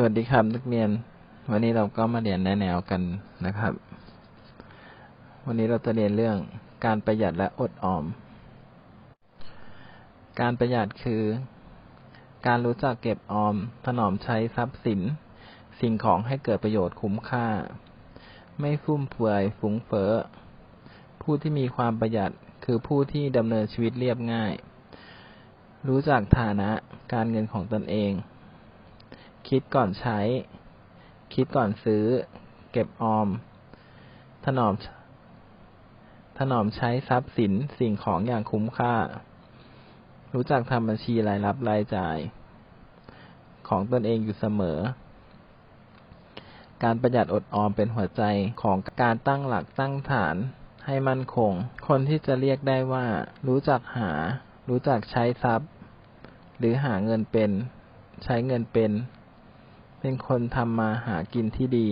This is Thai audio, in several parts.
สวัสดีครับนักเรียน วันนี้เราก็มาเรียนแนแนวกันนะครับ วันนี้เราจะเรียนเรื่องการประหยัดและอดออม การประหยัดคือ การรู้จักเก็บออม ถนอมใช้ทรัพย์สิน สิ่งของให้เกิดประโยชน์คุ้มค่า ไม่ฟุ่มเฟือยฟุ้งเฟ้อผู้ที่มีความประหยัดคือผู้ที่ดำเนินชีวิตเรียบง่าย รู้จักฐานะการเงินของตนเอง คิดก่อนใช้ คิดก่อนซื้อ เก็บออม ถนอม ถนอมใช้ทรัพย์สินสิ่งของอย่างคุ้มค่า รู้จักทำบัญชีรายรับรายจ่าย ของตนเองอยู่เสมอ การประหยัดอดออมเป็นหัวใจของการตั้งหลักตั้งฐานให้มั่นคง คนที่จะเรียกได้ว่า รู้จักหา รู้จักใช้ทรัพย์ หรือหาเงินเป็น ใช้เงินเป็น เป็นคนทำมาหากินที่ดี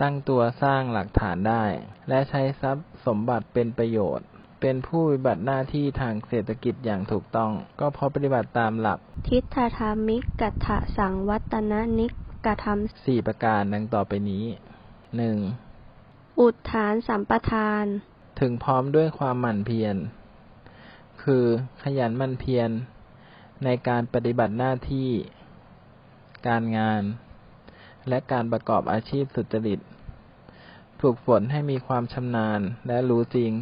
ตั้งตัวสร้างหลักฐานได้ และใช้ทรัพย์สมบัติเป็นประโยชน์ เป็นผู้ปฏิบัติหน้าที่ทางเศรษฐกิจอย่างถูกต้อง ก็เพราะปฏิบัติตามหลัก ทิฏฐธรรมิกกัตถะสังวัตนนิกกธรรมสี่ประการดังต่อไปนี้หนึ่งอุทธานสัมปทาน ถึงพร้อมด้วยความหมั่นเพียร คือขยันหมั่นเพียรในการปฏิบัติหน้าที่ การงาน และการประกอบอาชีพสุจริต ฝึกฝนให้มีความชำนาญและรู้จริง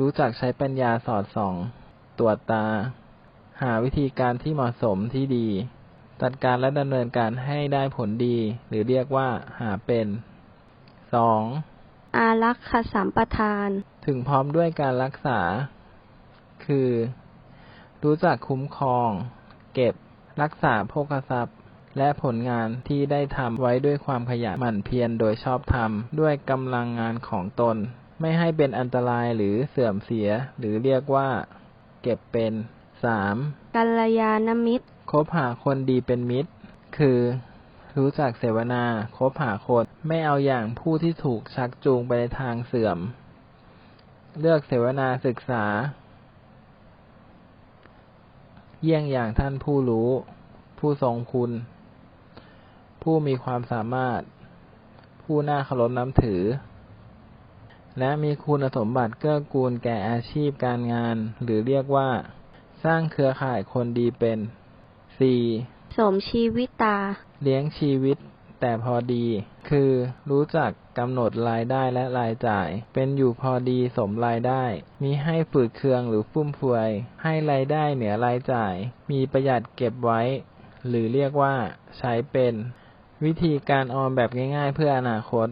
รู้จักใช้ปัญญาสอดส่อง ตรวจตา หาวิธีการที่เหมาะสมที่ดี จัดการและดำเนินการให้ได้ผลดี หรือเรียกว่าหาเป็นสองอารักขสัมปทาน ถึงพร้อมด้วยการรักษา คือ รู้จักคุ้มครอง เก็บ รักษาโภคทรัพย์ และผลงานที่ได้ทำไว้ด้วยความขยันหมั่นเพียรโดยชอบธรรม ด้วยกำลังงานของตน ไม่ให้เป็นอันตรายหรือเสื่อมเสีย หรือเรียกว่า เก็บเป็นสามกัลยาณมิตร คบหาคนดีเป็นมิตร คือ รู้จักเสวนา คบหาคน ไม่เอาอย่างผู้ที่ถูกชักจูงไปในทางเสื่อม เลือกเสวนาศึกษา เยี่ยงอย่างท่านผู้รู้ ผู้ทรงคุณ ผู้มีความสามารถ ผู้น่าเคารพนับถือ และมีคุณสมบัติเกื้อกูลแก่อาชีพการงาน หรือเรียกว่า สร้างเครือข่ายคนดีเป็นสี่สมชีวิตา เลี้ยงชีวิตแต่พอดี คือรู้จักกำหนดรายได้และรายจ่าย เป็นอยู่พอดีสมรายได้ มีให้ฝืดเคืองหรือฟุ่มเฟือย ให้รายได้เหนือรายจ่าย มีประหยัดเก็บไว้ หรือเรียกว่า ใช้เป็น วิธีการออมแบบง่ายๆ เพื่ออนาคต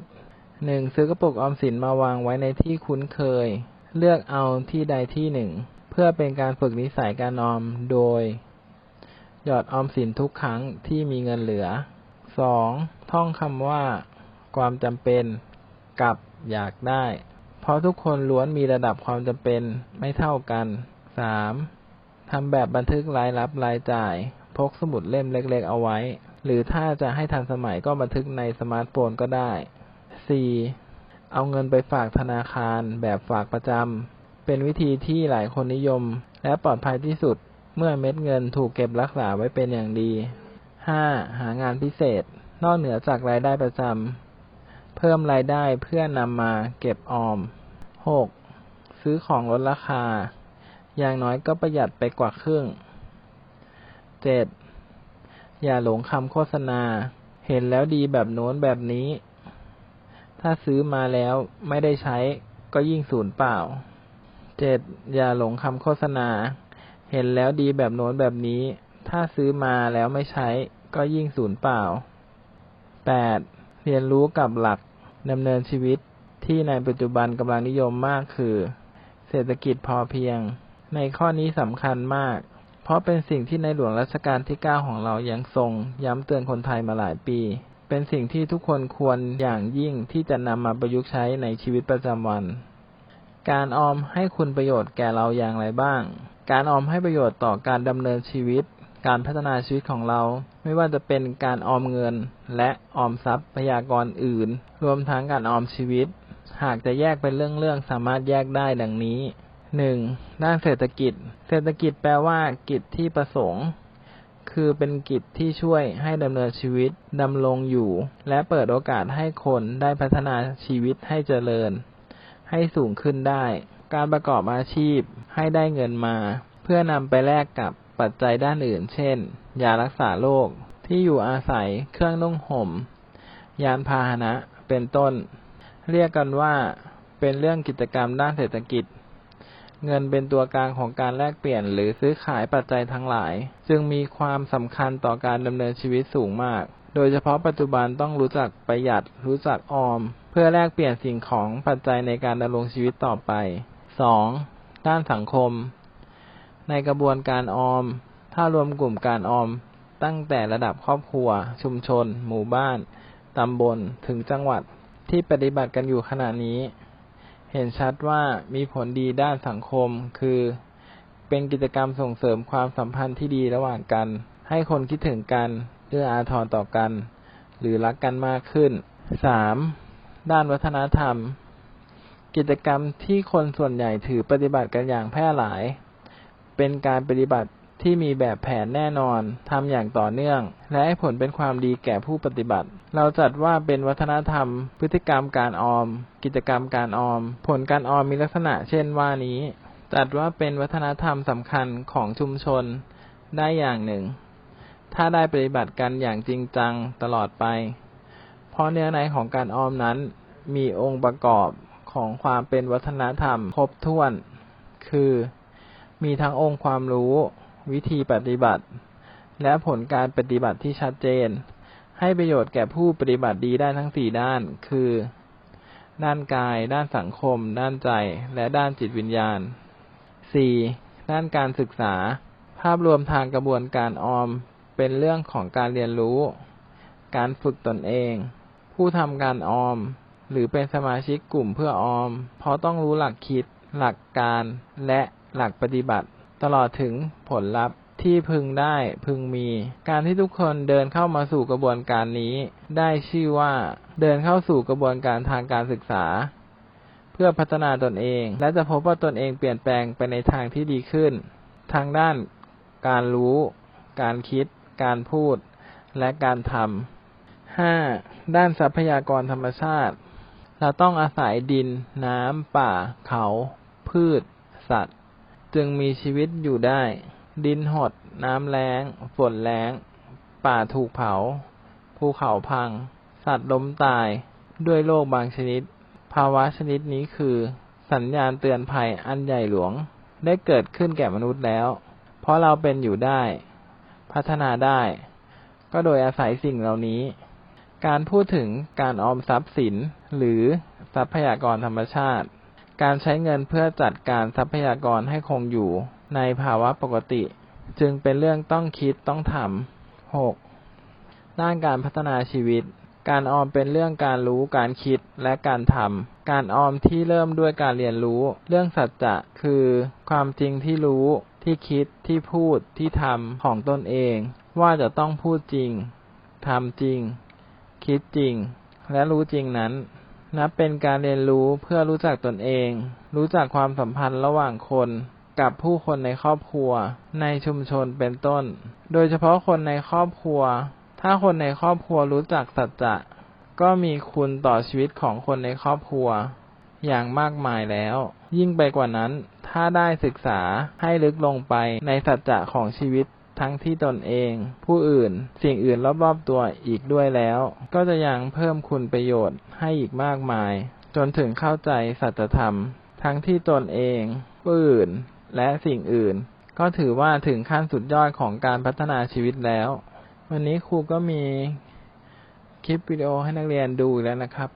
หนึ่งซื้อกระปุกออมสินมาวางไว้ในที่คุ้นเคย เลือกเอาที่ใดที่หนึ่ง เพื่อเป็นการฝึกนิสัยการออมโดย หยอดออมสินทุกครั้งที่มีเงินเหลือสองท่องคำว่า ความจำเป็นกับอยากได้ เพราะทุกคนล้วนมีระดับความจำเป็นไม่เท่ากันสามทำแบบบันทึกรายรับรายจ่าย พกสมุดเล่มเล็ก ๆ เอาไว้ หรือถ้าจะให้ทันสมัยก็บันทึกในสมาร์ทโฟนก็ได้สี่เอาเงินไปฝากธนาคารแบบฝากประจำ เป็นวิธีที่หลายคนนิยม และปลอดภัยที่สุดเมื่อเม็ดเงินถูกเก็บรักษาไว้เป็นอย่างดีห้าหางานพิเศษ นอกเหนือจากรายได้ประจำ เพิ่มรายได้เพื่อนำมาเก็บออมหกซื้อของลดราคา อย่างน้อยก็ประหยัดไปกว่าครึ่งเจ็ด อย่าหลงคำโฆษณา เห็นแล้วดีแบบโน้นแบบนี้ ถ้าซื้อมาแล้วไม่ได้ใช้ก็ยิ่งสูญเปล่า เจ็ดอย่าหลงคำโฆษณา เห็นแล้วดีแบบโน้นแบบนี้ ถ้าซื้อมาแล้วไม่ใช้ก็ยิ่งสูญเปล่าแปดเรียนรู้กับหลักดำเนินชีวิตที่ในปัจจุบันกำลังนิยมมากคือ เศรษฐกิจพอเพียง ในข้อนี้สำคัญมาก ราะเป็นสิ่งที่ในหลวงรัชกาลที่ 9 ของเรายังทรง ย้ำเตือนคนไทยมาหลายปี เป็นสิ่งที่ทุกคนควรอย่างยิ่งที่จะนำมาประยุกต์ใช้ในชีวิตประจำวัน การออมให้คุณประโยชน์แก่เราอย่างไรบ้าง การออมให้ประโยชน์ต่อการดำเนินชีวิต การพัฒนาชีวิตของเรา ไม่ว่าจะเป็นการออมเงิน และออมทรัพยากรอื่น รวมทั้งการออมชีวิต หากจะแยกเป็นเรื่องๆสามารถแยกได้ดังนี้ หนึ่งด้านเศรษฐกิจ เศรษฐกิจแปลว่า กิจที่ประสงค์ คือเป็นกิจที่ช่วยให้ดำเนินชีวิตดำรงอยู่ และเปิดโอกาสให้คนได้พัฒนาชีวิตให้เจริญ ให้สูงขึ้นได้ การประกอบอาชีพให้ได้เงินมา เพื่อนำไปแลกกับปัจจัยด้านอื่น เช่น ยารักษาโรคที่อยู่อาศัย เครื่องนุ่งห่ม ยานพาหนะ เป็นต้น เรียกกันว่า เป็นเรื่องกิจกรรมด้านเศรษฐกิจ เงินเป็นตัวกลางของการแลกเปลี่ยนหรือซื้อขายปัจจัยทั้งหลาย จึงมีความสำคัญต่อการดำเนินชีวิตสูงมาก โดยเฉพาะปัจจุบันต้องรู้จักประหยัด รู้จักออม เพื่อแลกเปลี่ยนสิ่งของปัจจัยในการดำรงชีวิตต่อไป 2. ด้านสังคม ในกระบวนการออม ถ้ารวมกลุ่มการออม ตั้งแต่ระดับครอบครัว ชุมชน หมู่บ้าน ตำบล ถึงจังหวัดที่ปฏิบัติกันอยู่ขณะนี้ เห็นชัดว่ามีผลดีด้านสังคม คือ เป็นกิจกรรมส่งเสริมความสัมพันธ์ที่ดีระหว่างกัน ให้คนคิดถึงกันเอื้ออาทรต่อกัน หรือรักกันมากขึ้น 3. ด้านวัฒนธรรม กิจกรรมที่คนส่วนใหญ่ถือปฏิบัติกันอย่างแพร่หลาย เป็นการปฏิบัติ ที่มีแบบแผนแน่นอนทำอย่างต่อเนื่อง และให้ผลเป็นความดีแก่ผู้ปฏิบัติ เราจัดว่าเป็นวัฒนธรรม พฤติกรรมการออม กิจกรรมการออม ผลการออมมีลักษณะเช่นว่านี้ จัดว่าเป็นวัฒนธรรมสำคัญของชุมชนได้อย่างหนึ่ง ถ้าได้ปฏิบัติกันอย่างจริงจังตลอดไป เพราะเนื้อในของการออมนั้น มีองค์ประกอบของความเป็นวัฒนธรรมครบถ้วน คือ มีทั้งองค์ความรู้ วิธีปฏิบัติ และผลการปฏิบัติที่ชัดเจน ให้ประโยชน์แก่ผู้ปฏิบัติดีได้ทั้งสี่ด้าน คือ ด้านกาย ด้านสังคม ด้านใจ และด้านจิตวิญญาณ 4. ด้านการศึกษา ภาพรวมทางกระบวนการออม เป็นเรื่องของการเรียนรู้ การฝึกตนเอง ผู้ทำการออม หรือเป็นสมาชิกกลุ่มเพื่อออม เพราะต้องรู้หลักคิด หลักการ และหลักปฏิบัติ ตลอดถึงผลลัพธ์ที่พึงได้พึงมี การที่ทุกคนเดินเข้ามาสู่กระบวนการนี้ ได้ชื่อว่าเดินเข้าสู่กระบวนการทางการศึกษา เพื่อพัฒนาตนเอง และจะพบว่าตนเองเปลี่ยนแปลงไปในทางที่ดีขึ้น ทางด้านการรู้ การคิด การพูด และการทำ 5. ด้านทรัพยากรธรรมชาติ เราต้องอาศัยดิน น้ำ ป่า เขา พืช สัตว์ จึงมีชีวิตอยู่ได้ ดินหด น้ำแล้ง ฝนแล้ง ป่าถูกเผา ภูเขาพัง สัตว์ล้มตาย ด้วยโรคบางชนิด ภาวะชนิดนี้คือ สัญญาณเตือนภัยอันใหญ่หลวง ได้เกิดขึ้นแก่มนุษย์แล้ว เพราะเราเป็นอยู่ได้ พัฒนาได้ ก็โดยอาศัยสิ่งเหล่านี้ การพูดถึงการออมทรัพย์สินหรือทรัพยากรธรรมชาติ การใช้เงินเพื่อจัดการทรัพยากรให้คงอยู่ในภาวะปกติ จึงเป็นเรื่องต้องคิดต้องทำ 6. ด้านการพัฒนาชีวิต การออมเป็นเรื่องการรู้การคิดและการทำการออมที่เริ่มด้วยการเรียนรู้ เรื่องสัจจะคือ ความจริงที่รู้ที่คิดที่พูดที่ทำของตนเอง ว่าจะต้องพูดจริงทำจริง คิดจริง และรู้จริงนั้น นับเป็นการเรียนรู้เพื่อรู้จักตนเอง รู้จักความสัมพันธ์ระหว่างคน กับผู้คนในครอบครัว ในชุมชนเป็นต้น โดยเฉพาะคนในครอบครัว ถ้าคนในครอบครัวรู้จักสัจจะก็มีคุณต่อชีวิตของคนในครอบครัว อย่างมากมายแล้ว ยิ่งไปกว่านั้น ถ้าได้ศึกษาให้ลึกลงไปในสัจจะของชีวิต ทั้งที่ตนเอง ผู้อื่น สิ่งอื่นรอบๆตัวอีกด้วยแล้ว ก็จะยังเพิ่มคุณประโยชน์ให้อีกมากมาย จนถึงเข้าใจสัจธรรม ทั้งที่ตนเอง ผู้อื่น และสิ่งอื่น ก็ถือว่าถึงขั้นสุดยอดของการพัฒนาชีวิตแล้ว วันนี้ครูก็มีคลิปวิดีโอให้นักเรียนดูแล้วนะครับ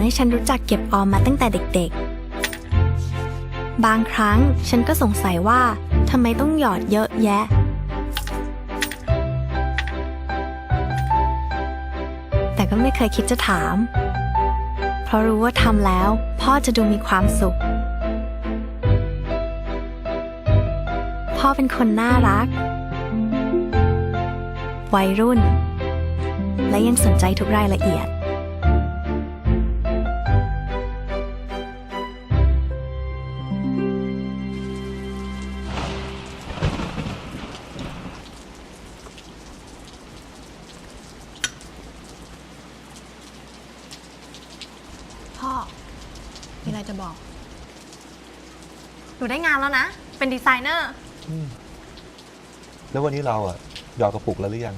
อนให้ฉันรู้จักเก็บออมมาตั้งแต่เด็กๆ บางครั้งฉันก็สงสัยว่าทำไมต้องหยอดเยอะแยะ แต่ก็ไม่เคยคิดจะถาม เพราะรู้ว่าทำแล้วพ่อจะดูมีความสุข พ่อเป็นคนน่ารัก วัยรุ่น และยังสนใจทุกรายละเอียด อะไรจะบอก หนูได้งานแล้วนะ เป็นดีไซเนอร์แล้ววันนี้เราอะหยอกกระปุกแล้วหรือยัง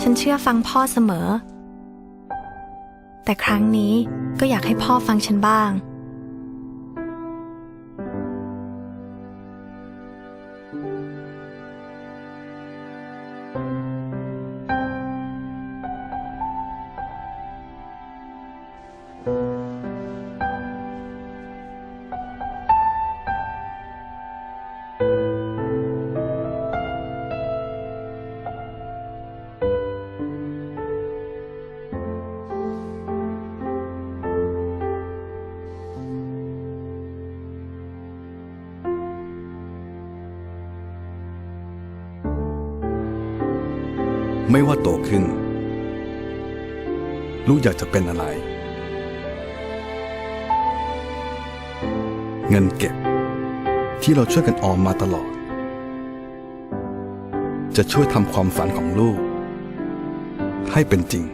ฉันเชื่อฟังพ่อเสมอ แต่ครั้งนี้ก็อยากให้พ่อฟังฉันบ้าง ไม่ว่าโตขึ้น ลูกอยากจะเป็นอะไร เงินเก็บ ที่เราช่วยกันออมมาตลอด จะช่วยทำความฝันของลูก ให้เป็นจริง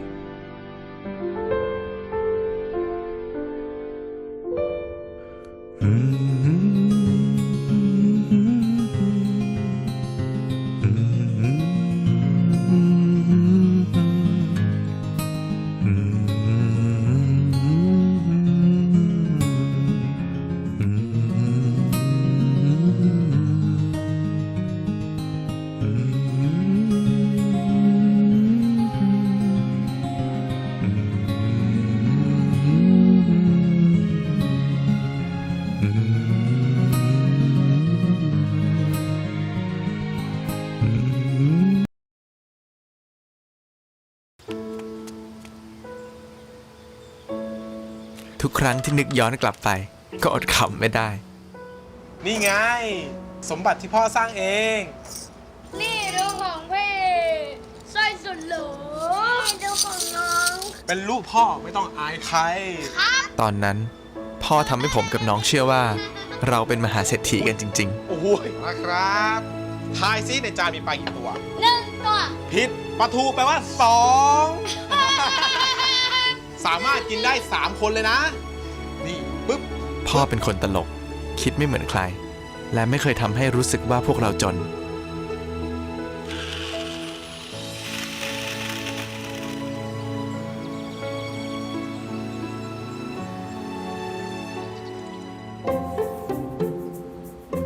ครั้งที่นึกย้อนกลับไป ก็อดขำไม่ได้ นี่ไง สมบัติที่พ่อสร้างเอง นี่ดูของพี่สร้อยสุดหรูนี่ดูของน้องเป็นลูกพ่อไม่ต้องอายใคร ตอนนั้น พ่อทำให้ผมกับน้องเชื่อว่า เราเป็นมหาเศรษฐีกันจริง โอ้โหนะครับทายซิในจานมีปลากี่ตัว หนึ่งตัว ผิดปลาทูแปลว่าสอง สามารถกินได้ 3 คนเลยนะ นี่ปึ๊บๆพ่อเป็นคนตลก คิดไม่เหมือนใคร และไม่เคยทำให้รู้สึกว่าพวกเราจน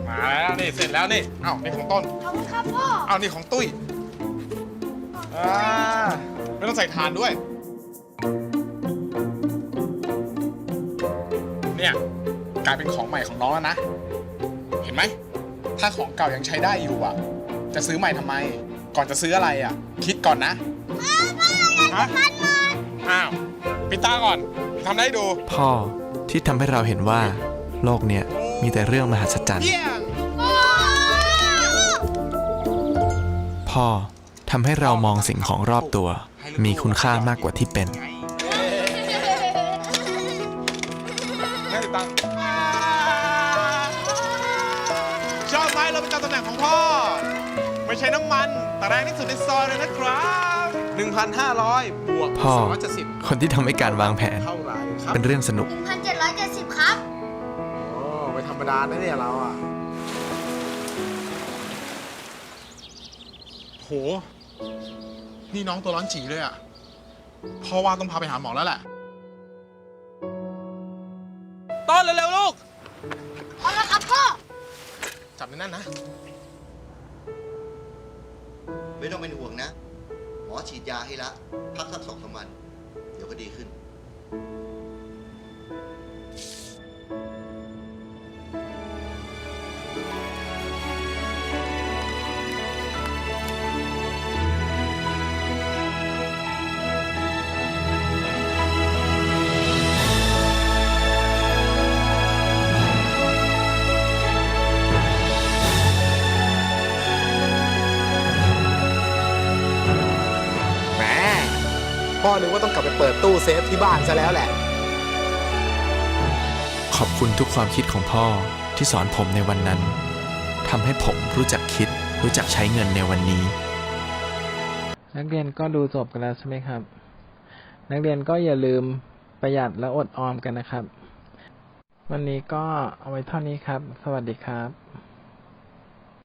มาแล้วนี่เสร็จแล้วนี่เอ้านี่ของต้น ขอบคุณครับพ่อ เอานี่ของตุ้ยอ่าไม่ต้องใส่ทานด้วยเนี่ย ลายเป็นของใหม่ของน้องแล้วนะ เห็นไหม ถ้าของเก่ายังใช้ได้อยู่อะ จะซื้อใหม่ทำไม ก่อนจะซื้ออะไรอะ คิดก่อนนะฮะอ้าวปิดตาก่อนทำได้ดู พ่อที่ทำให้เราเห็นว่า โลกเนี้ยมีแต่เรื่องมหัศจรรย์ เยี่ยงพ่อทำให้เรามองสิ่งของรอบตัว มีคุณค่ามากกว่าที่เป็น ใช้น้ำมันแต่แรงที่สุดในซอยเลยนะครับ 1,500 บวกพ่อ 270คนที่ทำให้การวางแผน เท่าไหร่ครับเป็นเรื่องสนุก 1,770 ครับ โอ้ไม่ธรรมดานะเนี่ยเราอะ โห นี่น้องตัวร้อนจีเลยอะพ่อว่าต้องพาไปหาหมอแล้วแหละ ต้นเร็วๆลูกพร้อมแล้วครับพ่อ จับในนั่นนะ ไม่ต้องเป็นห่วงนะ หมอฉีดยาให้ละ พักสักสองสามวัน เดี๋ยวก็ดีขึ้น พ่อนึกว่าต้องกลับไปเปิดตู้เซฟที่บ้านซะแล้วแหละ ขอบคุณทุกความคิดของพ่อที่สอนผมในวันนั้นทำให้ผมรู้จักคิด รู้จักใช้เงินในวันนี้ นักเรียนก็ดูจบกันแล้วใช่ไหมครับ นักเรียนก็อย่าลืมประหยัดและอดออมกันนะครับ วันนี้ก็เอาไว้เท่านี้ครับ สวัสดีครับ